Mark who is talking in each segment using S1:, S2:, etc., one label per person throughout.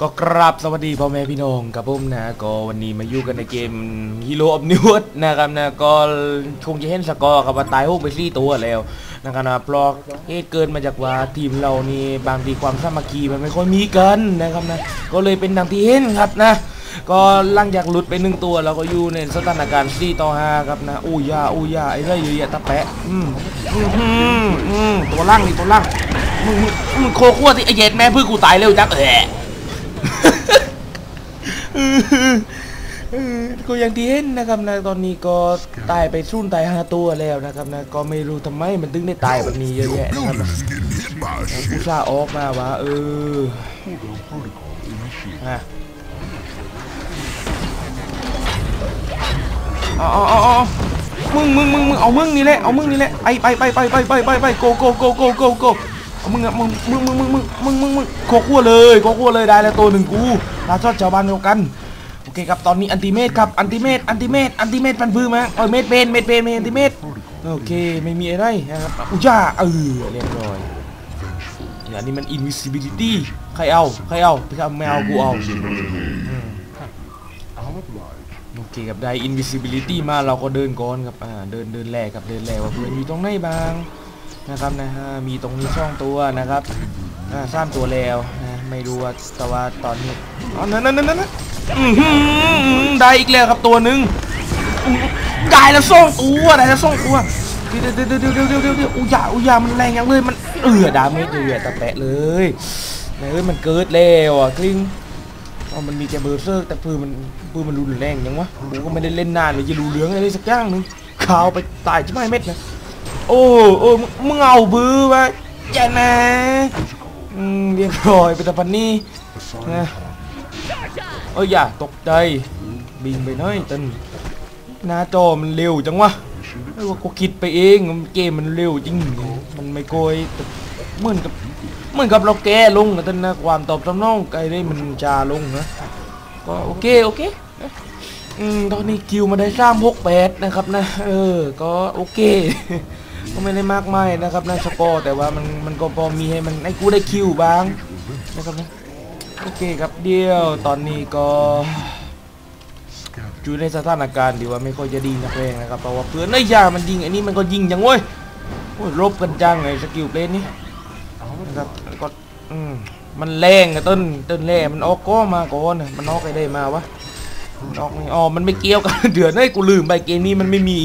S1: ก็กราบสวัสดีพ่อแม่พี่น้องกับผมนะก็วันนี้มาอยู่กันในเกม Hero of New World นะครับนะก็คงจะเห็นสกอร์กับว่าตายหกไปสี่ตัวแล้วนะครับนะเพราะเหตุเกินมาจากว่าทีมเรานี่บางทีความสามัคคีมันไม่ค่อยมีกันนะครับนะก็เลยเป็นดังที่เห็นครับนะ ก็ลังจากหลุดไปหนึ่งตัวเราก็อยู่ในสถานการณ์4ต่อ5ครับนะอู้ยาอู้ยาไอ้เรื่องเยอะแยตะแปะอืมอืมอืมตัวล่างนี่ตัวล่างมึงมึงโคขั้วที่ไอ้เย็ดแม่พื่อกูตายเร็วจังเอะ ก็อย่างที่เห็นนะครับนะตอนนี้ก็ตายไปสุ่นตายห้าตัวแล้วนะครับนะก็ไม่รู้ทำไมมันถึงได้ตายแบบนี้เยอะแยะนะครับนะผู้ชาออกมาว่าเออฮะอ๋ออ๋ออ๋อมึงมึงมึงมึงเอามึงนี่แหละเอามึงนี่แหละไปไปไปไปไปไปไปไปโกโกโกโกโกโก มึงอะมึงมึงมึงมึงมึงมึงมึงมึงโคขั้วเลยโคขั้วเลยได้แล้วตัวหนึ่งกูลาชอดชาวบ้านเดียวกันโอเคครับตอนนี้อันติเมตครับอันติเมตอันติเมตอันติเมตพันพื้นมาเออเมตเป็นเมตเป็นเมตอันติเมตโอเคไม่มีอะไรนะครับอุจ้าเออเรียบร้อยอย่างนี้มัน invisibility ใครเอาใครเอาไปทำแมวกูเอาโอเคครับได้ invisibility มาเราก็เดินก่อนครับอ่าเดินเดินแลกครับเดินแลกว่าเพื่อนอยู่ตรงไหนบ้าง นะครับนะฮะมีตรงนี้ช่องตัวนะครับสร้างตัวแล้วนะไม่รู้ว่าแต่ว่าตอนนี้อ๋อนั่นนั่นนั่นได้อีกแล้วครับตัวหนึ่งได้แล้วส่งตัวได้แล้วส่งตัวเดี๋ยวเดี๋ยวเดี๋ยวเดี๋ยวเดี๋ยวเดี๋ยวอุยาอุยามันแรงยังเลยมันเอือดาเมจเยอะๆตะแปะเลยเฮ้ยมันเกิดแล้วอะคลิงอ๋อมันมีแค่เบอร์เซอร์แต่ปืนมันปืนมันรุนแรงยังวะกูก็ไม่ได้เล่นนานเลยจะรู้เรื่องอะไรสักอย่างหนึงข่าวไปตายใช่ไหมเม็ดนะ โอ้โอ้มึงมึงเอาบื้อไว้แย่นะอืมเรียบร้อยไปต่พันนี้นะเอ้ยอย่าตกใจบินไปน้อยตันหน้าจอมันเร็วจังวะไม่ว่ากูคิดไปเองเกมมันเร็วจริง มันไม่โกยเหมือนกับเหมือนกับเราแก้ลงนะท่านนะความตอบสนองไกลได้มันจาลงนะก็โอเคโอเคอืมตอนนี้คิวมาได้สามหกแปดนะครับนะ เออ ก็โอเค ก็ไม่ได้มากมายนะครับนะสกอร์แต่ว่ามันมันก็พอมีให้มันให้กูได้คิวบ้างนะครับนะโอเคครับเดียวตอนนี้ก็อยู่ในสถานการณ์ที่ว่าไม่ค่อยจะดีนักแรงนะครับเพราะว่าเพื่อนไอ้ยามันยิงไอ้นี่มันก็ยิงจังเว้ยโอ้ยรบกันจังไอ้สกิลเพลนนี่นะครับก็อืมมันแรงอะต้นต้นแร่มันออกก็มาก่อนนะมันออกไปได้มาวะออกนี่อ๋อมันไม่เกี่ยวกันเดือนเฮ้ยกูลืมไปเกมนี้มันไม่มี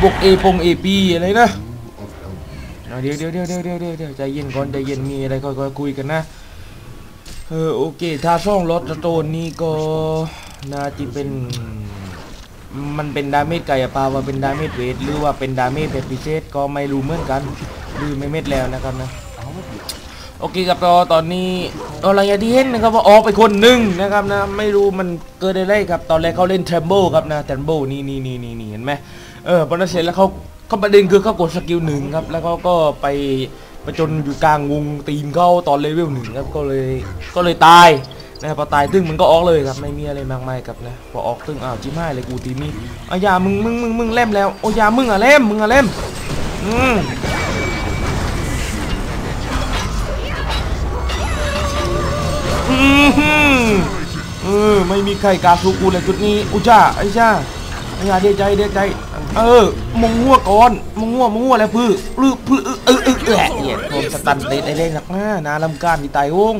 S1: บวกเอปงเอปีอะไรนะเดี๋ยวเดี๋ยวเดี๋ยวเดี๋ยวเดี๋ยวเดี๋ยวใจเย็นก่อนใจเย็นมีอะไรค่อยๆคุยกันนะเออโอเคถ้าช่องรถสโตนนี่ก็น่าจะเป็นมันเป็นดาเมจไก่ปลาว่าเป็นดาเมจเวทหรือว่าเป็นดาเมจแบบพิเศษก็ไม่รู้เหมือนกันลืมไม่เม็ดแล้วนะครับนะโอเคครับตอตอนนี้อาหลังจากที่เห็นนะครับว่าออกไปคนหนึ่งนะครับนะไม่รู้มันเกิดอะไรครับตอนแรกเขาเล่นเทมโบครับนะเทมโบนี่นี่นี่นี่นี่เห็นไหม เออพอนั้นเสร็จแล้วเขาเขาประเด็นคือเขากดสกิลหนึ่งครับ แล้วเขาก็ไปไปจนอยู่กลางวงตีมเขาตอนเลเวลหนึ่งครับก็เลยก็เลยตายนะครับพอตายตึ้งมันก็ออกเลยครับไม่มีอะไรมากมายครับนะพอออกตึ้งอ้าวจิ้มให้เลยกูตีมีอายามึงมึงมึงมึงเล่มแล้วโอ้ยามึงอะเล่มมึงอะเล่มอืมอือหือเออไม่มีใครกาสูกูเลยจุดนี้อุจ้าไอ้จ้า อ้ยาเดียใจเดียใจ เออมงงัวก่อนมงงัวมงงัวแล้วพื้อพื้อพื้อเออเออแหละเนี่ยผมสตันเตะได้เล่นหนักหน้านาลำการที่ตายโง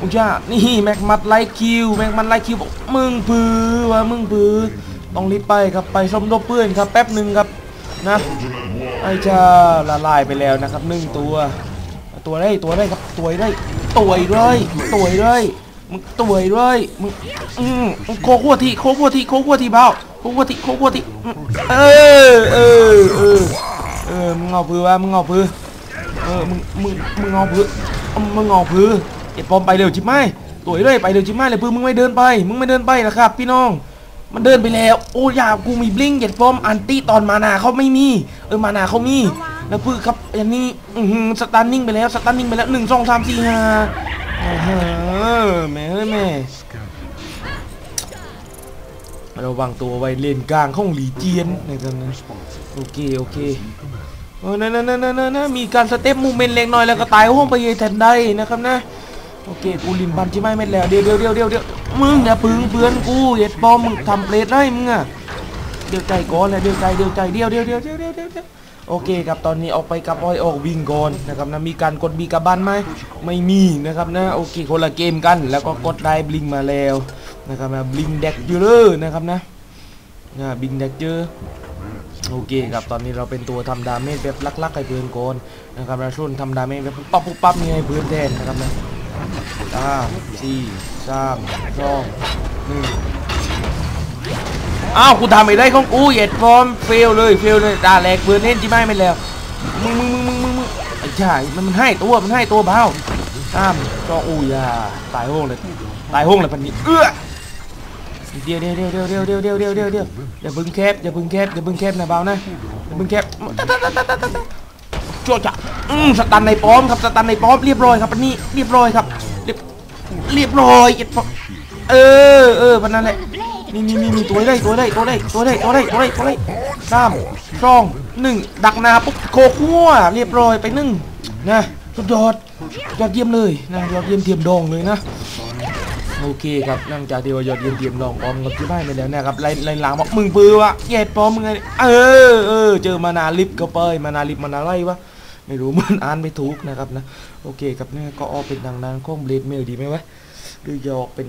S1: อุจ้านี่แม็กมัดไลคิวแม็กมัดไลคิวบอกมึงพื้อวะมึงพื้อต้องรีบไปครับไปสมทบเพื่อนครับแป๊บหนึ่งครับนะไอ้จ้าละลายไปแล้วนะครับหนึ่งตัว ตัวได้ตัวได้ครับตัวได้ตัวเลยตัวเลย มึงตัวเลยมึงอืมโคกัวทีโคกัวทีโคกัวทีเบาโคกัวทีโคกัวทีเออเออเออเออมึงเอาพื้นวะมึงเอาพื้นเออมึงมึงมึงเอาพื้นมึงเอาพื้นเอ็ดปอมไปเร็วจิบไหมตัวเลยไปเร็วจิบไหมเลยพื้นมึงไม่เดินไป มึงไม่เดินไปนะครับ พี่น้อง มันเดินไปแล้วโอ้ยากูมีบลิงเก็ตฟอมอันตี้ตอนมานาเขาไม่มีเออมานาเขามีแล้วพึ่งครับอันนี้สตันนิ่งไปแล้วสตันนิ่งไปแล้วหนึ่งสองสามสี่ห้า แม่เอ้ยแม่ระวังตัวไว้เลนกลางของหลีเจียนในะครับนโอเคโอเคเออนั่นนั่นนั่นนั่นมีการสเต็ปมูเมนต์เล็กน้อยแล้วก็ตายห้องไปเยทันได้นะครับนะโอเคกูลินบันใช่ไหมเม็ดแล้วเดี๋ยวเดี๋ยวเดี๋ยวเดี๋ยวเดี๋ยวมึงอย่าปึงเพื่อนกูเห็ดปอมมึงทำเปรตได้มึงอะเดี๋ยวใจก่อนเลยเดี๋ยวใจเดี๋ยวใจเดียวเดี๋ยวเดี๋ยวเดี๋ยวเดี๋ยวเดี๋ยวเดี๋ยว โอเคครับตอนนี้ออกไปกับอ้อยออกวิ่งก่อนนะครับนะมีการกดบีกับบันไหมไม่มีนะครับนะโอเคคนละเกมกัน แล้วก็กดได้บลิงมาแล้วนะครับนะบลิงแดกเลอร์นะครับนะนะบลิงแดกเจอโอเคครับตอนนี้เราเป็นตัวทำดาเมจแบบลักๆให้เพื่อนโกนนะครับเราช่วยทำดาเมจแบบปั๊บปุ๊บปั๊บนี่ให้เพื่อนแทนนะครับนะห้าสี่สามสองหนึ่ง อ้าวกูทำไม่ได้ของกูเหยียดฟอร์มเฟลเลยเฟลเลยด่าแหลกเพื่อนเล่นที่ไม่ไม่แล้วมึงมึงมึงมึงมึงมึงไอ้ใช่มันมันให้ตัวมันให้ตัวเบ้าสามสองอู้ยาตายห้องเลยตายห้องเลยพันนี้เอื้อเดี๋ยวเดี๋ยวเดี๋ยวเดี๋ยวเดี๋ยวเดี๋ยวเดี๋ยวเดี๋ยวเดี๋ยวอย่าบึ้งแคบอย่าบึ้งแคบอย่าบึ้งแคบนะเบานะอย่าบึ้งแคบจ้วจ้ะอืมสตันในป้อมครับสตันในป้อมเรียบร้อยครับอันนี้เรียบร้อยครับเรียบเรียบร้อยเอ็ดป้อมเออเออพันนั้นแหละ นี่นี่นี่นี่ตัวได้ตัวได้ตัวได้ตัวได้ตัวได้ตัวได้ตัวได้สามสองหนึ่งดักนาปุ๊บโคกัวเรียบร้อยไปหนึ่งนะสุดยอดยอดเยี่ยมเลยนะยอดเยี่ยมเทียมดองเลยนะโอเคครับหลังจากที่ว่ายอดเยี่ยมเทียมลองปอมกับที่บ้านไปแล้วนะครับไล่ไล่หลังบอกมึงปื้อวะแย่ปอมมึงไงเออเออเจอมานาลิฟก็ไปมานาลิฟมานาไรวะไม่รู้มันอ่านไม่ถูกนะครับนะโอเคครับเนี่ยก็ออเป็นทางด้นของเบลดเมลดีไหมวะ รือจะออกเป็น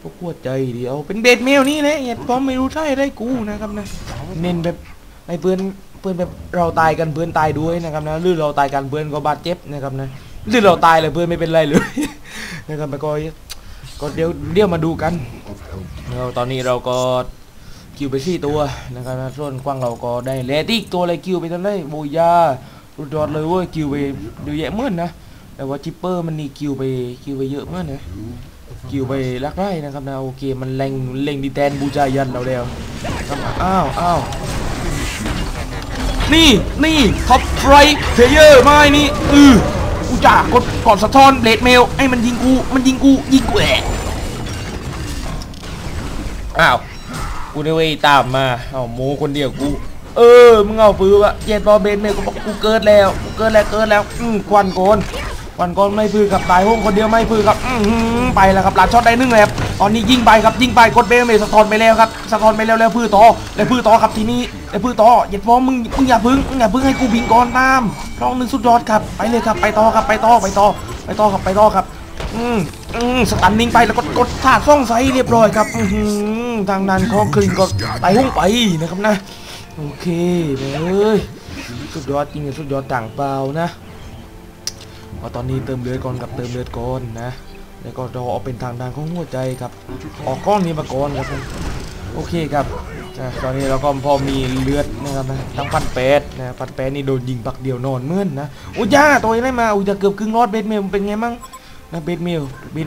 S1: พวกหัวใจดีเอาเป็นเบดเมลนี่แหละแย่ปอมไม่รู้ใช่ได้กูนะครับนะเน้นแบบไอ้เพื่อนเพื่อนแบบเราตายกันเพื่อนตายด้วยนะครับนะหรือเราตายกันเพื่อนก็บาดเจ็บนะครับนะหรือเราตายเลยเพื่อนไม่เป็นไรเลยนะครับไปก็ก็เดี๋ยวเดี๋ยวมาดูกันเราตอนนี้เราก็คิวไปสี่ตัวนะครับนะส่วนกว้างเราก็ได้เลติกตัวอะไรคิวไปตอนไหนโบยารุดยอดเลยเว้ยคิวไปเยอะแยะเมื่อนนะแต่ว่าจิปเปอร์มันนี่คิวไปคิวไปเยอะเมื่อนนะ คิวไปลักไร่นะครับนะโอเคมันเล็งเล็งดีแทนบูจายันเราแล้วอ้าวอ้าวนี่นี่ท็อปไรเพเยอร์ไม่นี่อือกูจ่ากดกดสะท้อนเลดเมลไอ้มันยิงกูมันยิงกูยิงกูแอะอ้าวกูได้เว้ยตามมาเอาโมคนเดียวกูเออมึงเอาปืนวะเย็ดบอเบนเมลกูบอกกูเกิดแล้วกูเกิดแล้วเกิดแล้วอืมควันโกน วันโกนไม่พือกับตายห้องคนเดียวไม่พือกับอือหือไปแล้วครับหลานช็อตได้นึ่งแล้วตอนนี้ยิงไปครับยิงไปกดเบนเมลสะท้อนไปแล้วครับสะท้อนไปแล้วแล้วพือต่อแล้วพือต่อครับทีนี้แล้วพือต่อเย็ดบอลมึงมึงอย่าพึ่งมึงอย่าพึ่งให้กูบิงก่อนตามรองหนึ่งสุดยอดครับไปเลยครับไปต่อครับไปต่อไปต่อไปต่อครับไปต่อครับอืมอืมสตันนิ่งไปแล้วก็กดท่าซ่องไซเรียบร้อยครับอือหือทางนั้นของคลินก็ไต่ห้องไปนะครับนะโอเคเลยสุดยอดจริงสุดยอดต่างเปล่านะ ว่าตอนนี้เติมเลือดก่อนกับเติมเลือดก่อนนะ แล้วก็รอเอาเป็นทางด้านของหัวใจครับ ออกกล้องนี้มาก่อนครับ โอเคครับอะตอนนี้เราก็พอมีเลือดนะครับนะทั้งพันแปดนะพันแปดนี่โดนยิงปักเดียวนอนเมื่อนนะอุ้ยย่าตัวนี้มาอุ้ยจะเกือบครึ่งรอดเบสเมลเป็นไงมั่งนะเบสเมลเบส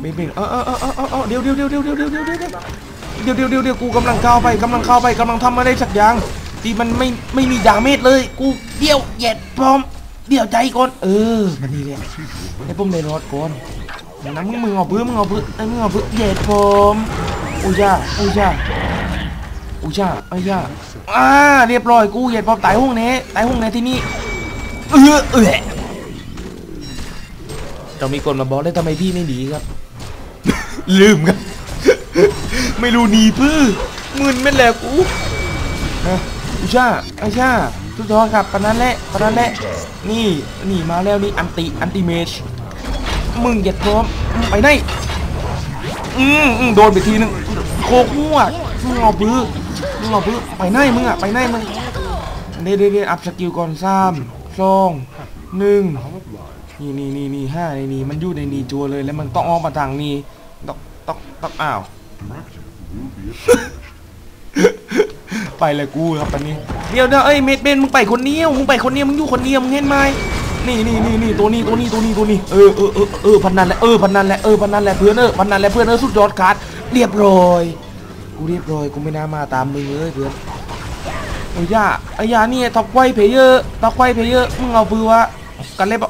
S1: เบสเมลเออเออเออเออเออเดี๋ยวเดี๋ยวเดี๋ยวเดี๋ยวเดี๋ยวเดี๋ยวเดี๋ยวเดี๋ยวเดี๋ยวเดี๋ยวเดี๋ยวเดี๋ยวกูกำลังเข้าไปกำลังเข้าไปกำลังทำอะไรสักอย่างที่มันไม่ไม่มีดาเมจเลย กูเดี่ยวเหยียดพร้อม เดี่ยวใจก่อน เออ มันนี่แหละให้ผมได้รอดก่อนนะมึงมึงเอาพื้นมึงเอาพื้นไอ้มึงเอาพื้นเหยียดพร้อมอุ้ยจ้าอุ้ยจ้าอุ้ยจ้าอุ้ยจ้าอ่าเรียบร้อยกูเหยียดพอมตายห้องนี้ตายห้องนี้ที่นี่เออเออเรามีคนมาบอกเลยทำไมพี่ไม่หนีครับ ลืมครับ ไม่รู้หนีพื้อมึนไม่แหละกูนะอุชาอาชา ทุกทอครับปนั้นแหละปนั้นแหละนี่นี่มาแล้วนี่อันติอันติเมชมึงอย่าพร้อมไปไหนอืมอืมโดนไปทีนึงโคกหัวมึงเอาปื้อมึงเอาปื้อไปไหนมึงอะไปไหนมึงเดี๋ยวเดี๋ยวเดอัพสกิลก่อนสามสองหนึ่งนี่นี่นี่นี่ห้าในนี้มันอยู่ในนี้จัวเลยแล้วมันต้องออกมาทางนี้ต้องต้องต้องอ้าว ไปเลยกูครับปันนี้เดี๋ยวเดี๋ยวเอ้ยเมดเบนมึงไปคนเดียวมึงไปคนเดียวมึงอยู่คนเดียวมึงเห็นไหมนี่นี่นี่นี่ตัวนี้ตัวนี้ตัวนี้ตัวนี้เออเออเออเออพันนันแหละเออพันนันแหละเออพันนันแหละเพื่อนเออพันนันแหละเพื่อนเออสุดยอดขาร์ดเรียบร้อยกูเรียบร้อยกูไม่น่ามาตามมึงเลยเพื่อนโอ้ยาไอ้ยานี่ท็อปไวเพเยอร์ท็อปไวเพเยอร์มึงเอาปืนวะกันเลยบ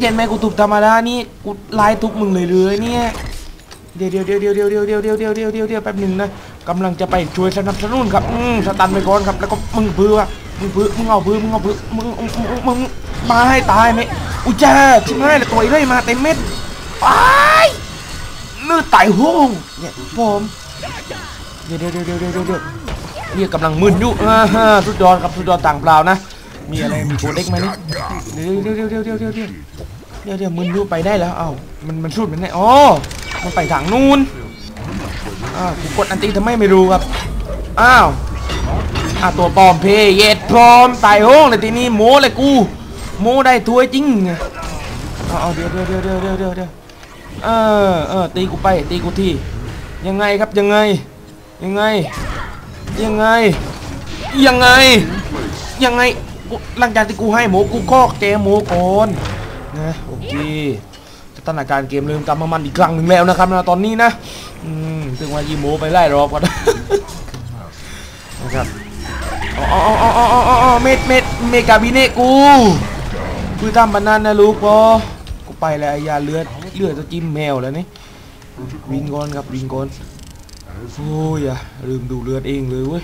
S1: เย็นไหมกูทุบธรรมดานี่กูไล่ทุบมึงเลยเลยเนี่ย เดี๋ยวเดี๋ยวเดี๋ยวเดี๋ยวเดี๋ยวเดี๋ยวเดี๋ยวเดี๋ยวเดี๋ยวเดี๋ยวเดี๋ยวเดี๋ยวแป๊บหนึ่งนะกำลังจะไปช่วยสนับสนุนครับอืมสตันไปก่อนครับ แล้วก็มึงเบื่อมึงเบื่อมึงเอาเบื่อมึงเอาเบื่อมึงมึงมาให้ตายไหมอุ้ยจ้าชิบหายเลยตัวไอ้เลยมาเต็มเม็ดอ้ายเลือดไต่ห้องเนี่ยผมเดี๋ยวเดี๋ยวเดี๋ยวเดี๋ยวเดี๋ยวเดี๋ยวเรียกกำลังมึนอยู่อ่าฮะสุดยอดครับสุดยอดต่างเปล่านะมีอะไรมีโคเด็กไหมนี่เดี๋ยวเดี๋ยวเดี๋ยวเดี๋ยวเดี๋ยวเดี๋ยวเดี๋ยวเดี๋ยวมึนอยู่ไปได้แล้วเอ้ามันมันสุดมันได้อ๋อ มันไปทางนู้นอ้าวกูกดอันตีทำไมไม่รู้ครับ อ้าวอะตัวปลอมเพยเย็ดปลอมตายห้องเลยทีนี้โมเลยกู โมได้ถ้วยจริงไงเอาเอาเดี๋ยวเดี๋ยวเดี๋ยวเดี๋ยวเดี๋ยวเดี๋ยวเออเออตีกูไปตีกูทียังไงครับยังไง ยังไง ยังไง ยังไง ยังไงหลังจากที่กูให้หมูกูก็เจหมูก่อนนะโอเค สถานการณ์เกมเริ่มกลับมามันอีกครั้งหนึ่งแล้วนะครับนะตอนนี้นะอืมถึงว่ายีหมูไปไล่รอบก่อนนะครับอ๋ออ๋ออ๋ออ๋ออ๋อเม็ดเม็ดเมกาบิเนกูคือทำบันนั้นนะลูกพอกูไปแล้วยาเลือดเลือดจะจิ้มแมวแล้วนี่วิงก่อนครับวิงก่อนโอ้ยอย่าลืมดูเลือดเองเลยเว้ย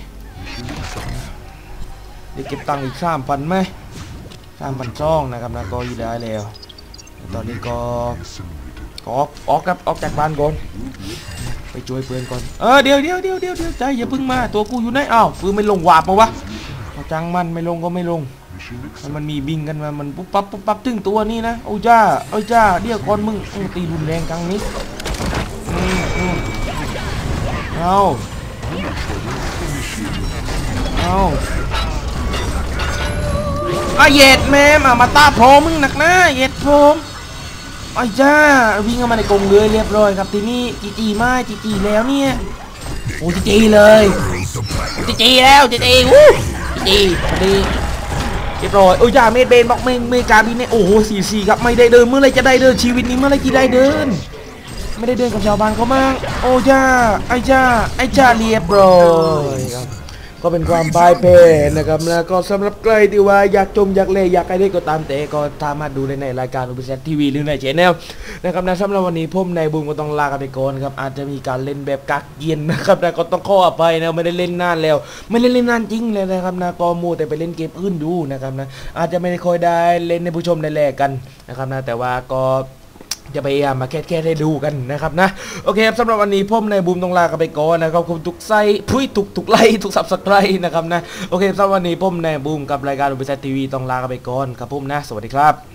S1: เดี๋ยวเก็บตังค์อีกสามพันไหมสามพันช่องนะครับนะก็อยู่ได้แล้ว ตอนนี้ก็ก็ออกออกครับออกจากบ้านก่อนไปช่วยเพื่อนก่อนเออเดี๋ยวเดี๋ยวเดี๋ยวเดี๋ยวเดี๋ยวใจอย่าพึ่งมาตัวกูอยู่ไหนอ้าวปืนไม่ลงวาบมาวะจังมันไม่ลงก็ไม่ลงมันมันมีบิงกันมา มันปุ๊บปั๊บปุ๊บปั๊บถึงตัวนี่นะโอ้จ้าโอ้จ้าเดี๋ยวก่อนมึงตีรุนแรงครั้งนี้อืมอืมเอาเอาอาเย็ดแม่มามาตาพรมึงหนักนะเย็ดพรม อ้จ้าวิ่งเข้ามาในกรงเลยเรียบร้อยครับทีนี้จีจีม่จีจีแล้วเนี่ยโอ้จีจีเลยจีจีแล้วจีจีวู้จีจีพอดีเรียบร้อยโอ้ยจ้าเมดเบนบอกเมเมกาบินเนี่ยโอ้โหสี่สี่ครับไม่ได้เดินเมื่อไรจะได้เดินชีวิตนี้เมื่อไรจะได้เดิน ไม่ได้เดินกับชาวบ้านเขามั่งโอ้จ้าไอ้จ้าไอ้จ้าเรียบร้อยครับ ก็เป็นความพ่ายแพ้นะครับนะก็สำหรับใครที่ว่าอยากชมอยากเล่อยากอะไรก็ตามแต่ก็สามารถดูได้ในรายการอุปเซตทีวีหรือในเชนแนลนะครับนะสำหรับวันนี้ผมในบูมก็ต้องลากันไปก่อนครับอาจจะมีการเล่นแบบกักเย็นนะครับนะก็ต้องขออภัยนะไม่ได้เล่นนานแล้ว ไม่ได้เล่นนานจริงเลยนะครับนะก็มูแต่ไปเล่นเกมอื่นดูนะครับนะอาจจะไม่ได้ค่อยได้เล่นในผู้ชมได้แลกกันนะครับนะแต่ว่าก็ จะพยายามมาแก้แค่ให้ดูกันนะครับนะ โอเคครับสำหรับวันนี้ผมในบูมต้องลากันไปก่อนนะครับขอบคุณทุกไส้พุ้ยทุกทุกไลทุกสับสไครนะครับนะ โอเคสำหรับวันนี้ผมในบูมกับรายการอุปสรรคทีวีต้องลากันไปก่อนครับผมนะ สวัสดีครับ